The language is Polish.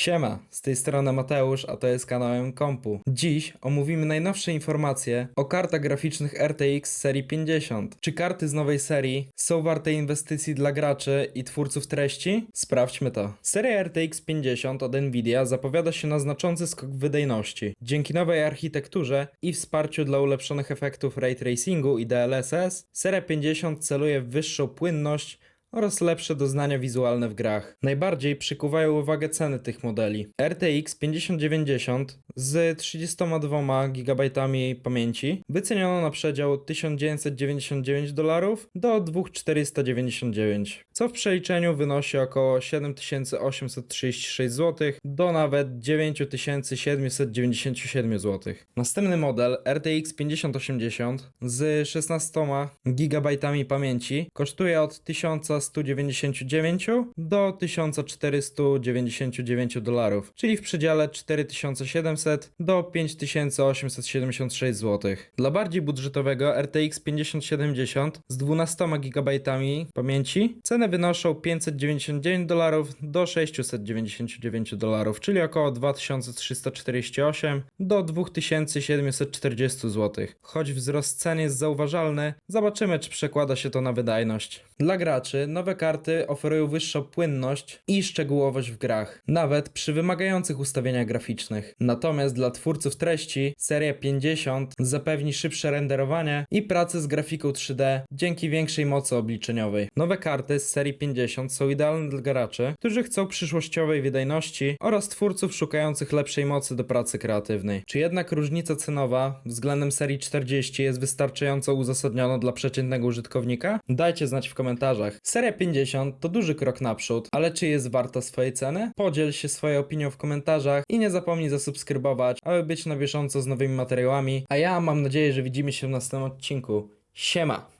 Siema, z tej strony Mateusz, a to jest kanałem Kompu. Dziś omówimy najnowsze informacje o kartach graficznych RTX serii 50. Czy karty z nowej serii są warte inwestycji dla graczy i twórców treści? Sprawdźmy to. Seria RTX 50 od Nvidia zapowiada się na znaczący skok wydajności. Dzięki nowej architekturze i wsparciu dla ulepszonych efektów ray tracingu i DLSS, seria 50 celuje w wyższą płynność oraz lepsze doznania wizualne w grach. Najbardziej przykuwają uwagę ceny tych modeli. RTX 5090 z 32 GB pamięci wyceniono na przedział 1999 dolarów do 2499, co w przeliczeniu wynosi około 7836 zł do nawet 9797 zł. Następny model RTX 5080 z 16 GB pamięci kosztuje od 1199 do 1499 dolarów, czyli w przedziale 4700 do 5876 zł. Dla bardziej budżetowego RTX 5070 z 12 GB pamięci ceny wynoszą 599 dolarów do 699 dolarów, czyli około 2348 do 2740 zł. Choć wzrost cen jest zauważalny, zobaczymy czy przekłada się to na wydajność. Dla graczy nowe karty oferują wyższą płynność i szczegółowość w grach, nawet przy wymagających ustawieniach graficznych. Natomiast dla twórców treści seria 50 zapewni szybsze renderowanie i pracę z grafiką 3D dzięki większej mocy obliczeniowej. Nowe karty z serii 50 są idealne dla graczy, którzy chcą przyszłościowej wydajności oraz twórców szukających lepszej mocy do pracy kreatywnej. Czy jednak różnica cenowa względem serii 40 jest wystarczająco uzasadniona dla przeciętnego użytkownika? Dajcie znać w komentarzach. 50 to duży krok naprzód, ale czy jest warta swojej ceny? Podziel się swoją opinią w komentarzach i nie zapomnij zasubskrybować, aby być na bieżąco z nowymi materiałami. A ja mam nadzieję, że widzimy się w następnym odcinku. Siema!